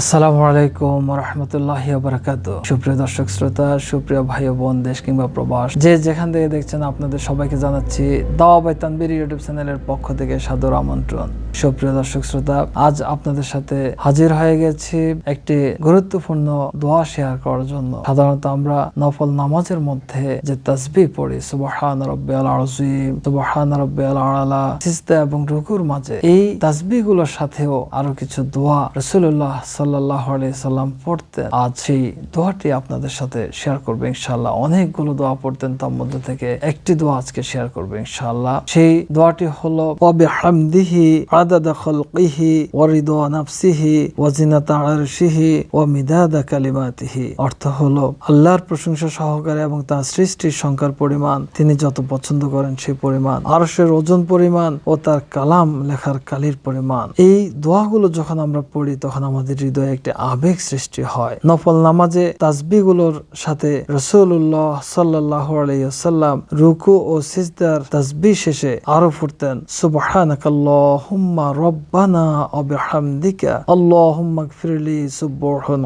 আসসালামু আলাইকুম রহমতুল্লাহ বারাকাত সুপ্রিয় দর্শক, শ্রোতা, সুপ্রিয় ভাই বোন, দেশ কিংবা প্রবাস, যে যেখান থেকে দেখছেন, আপনাদের সবাইকে জানাচ্ছি দাওয়া বাই তানবির ইউটিউব চ্যানেলের পক্ষ থেকে সাদর আমন্ত্রণ। সুপ্রিয় দর্শক, শ্রোতা, আজ আপনাদের সাথে হাজির হয়ে গেছি একটি গুরুত্বপূর্ণ দোয়া শেয়ার করার জন্য। সাধারণত আমরা নফল নামাজের মধ্যে যে তাসবিহ পড়ি, সুবহান রব্বিয়াল আযীম, সুবহান রব্বিয়াল আলা, সিজদা এবং রুকুর মাঝে, এই তাসবিহগুলোর সাথেও আরও কিছু দোয়া রাসূলুল্লাহ আলাইহি সাল্লাম পড়তেন। আজ সেই দোয়াটি আপনাদের সাথে শেয়ার করবে ইনশাআল্লাহ। অনেকগুলো দোয়া পড়তেন তার মধ্যে থেকে একটি দোয়া আজকে শেয়ার করবে ইনশাআল্লাহ। সেই দোয়াটি হলো ওয়াবিহামদিহি আদাদা খালকিহি ওয়ারিদা নাফসিহি কালিমাতিহি। অর্থ হলো, আল্লাহর প্রশংসা সহকারে এবং তার সৃষ্টির সংখ্যার পরিমাণ, তিনি যত পছন্দ করেন সেই পরিমাণ, আরশের ওজন পরিমাণ ও তার কালাম লেখার কালির পরিমাণ। এই দোয়াগুলো যখন আমরা পড়ি, তখন আমাদের হৃদয়ে একটি আবেগ সৃষ্টি হয়। নফল নামাজে তাসবিগুলোর সাথে রসুল্লাহ সাল্লাহ আলাইসাল্লাম রুকু ও সিজদার তাসবি শেষে আরও ফুটতেন সুবহানাকাল্লাহুম্মা রব্বানা অবিহামদিকা আল্লাহুম্মা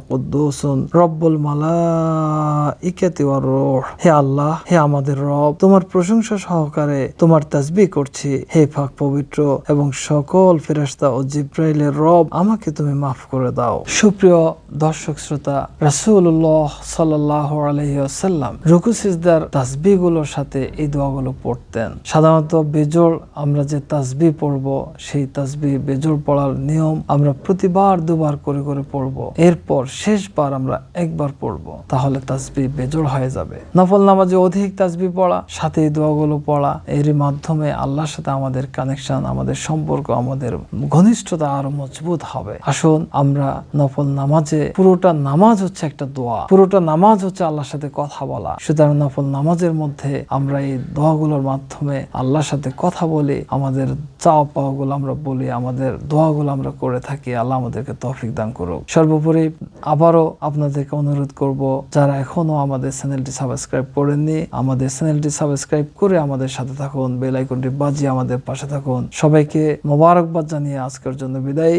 কুদ্দুসুন রব্বুল মালাইকাতি ওয়ার রূহ। হে আল্লাহ, হে আমাদের রব, তোমার প্রশংসা সহকারে তোমার তাসবিহ করছি। হে পাক পবিত্র এবং সকল ফেরেশতা ও জিব্রাইলের রব, আমাকে তুমি মাফ করে দাও। সুপ্রিয় দর্শক শ্রোতা, রাসূলুল্লাহ সাল্লাল্লাহু আলাইহি ওয়াসাল্লাম রুকু সিজদার তাসবিহগুলোর সাথে এই দোয়াগুলো পড়তেন। সাধারণত বেজোড় আমরা যে তাসবিহ পড়ব, সেই তাসবিহ বেজোড় পড়ার নিয়ম আমরা প্রতিবার দুবার করে করে পড়ব। এরপর শেষবার আমরা একবার পড়ব, তাহলে তাসবিহ বেজোড় হয়ে যাবে। নফল নামাজে অধিক তাসবিহ পড়া, সাথে এই দোয়াগুলো পড়া এর মাধ্যমে আল্লাহর সাথে আমাদের কানেকশন আমাদের সম্পর্ক, আমাদের ঘনিষ্ঠতা আরও মজবুত হবে। আসুন আমরা নফল নামাজে, পুরোটা নামাজ হচ্ছে একটা দোয়া। পুরোটা নামাজ হচ্ছে আল্লাহর সাথে কথা বলা। সুতরাং নফল নামাজের মধ্যে আমরা এই দোয়াগুলোর মাধ্যমে আল্লাহর সাথে কথা বলি, আমাদের চাওয়া পাওয়াগুলো আমরা বলি, আমাদের দোয়াগুলো আমরা করে থাকি। আল্লাহ আমাদেরকে তফিক দান করুক। সর্বোপরি আবারও আপনাদেরকে অনুরোধ করব, যারা এখনও আমাদের চ্যানেলটি সাবস্ক্রাইব করেননি, আমাদের চ্যানেলটি সাবস্ক্রাইব করে আমাদের সাথে থাকুন, বেল আইকনটি বাজিয়ে আমাদের পাশে থাকুন। সবাইকে মোবারকবাদ জানিয়ে আজকের জন্য বিদায়।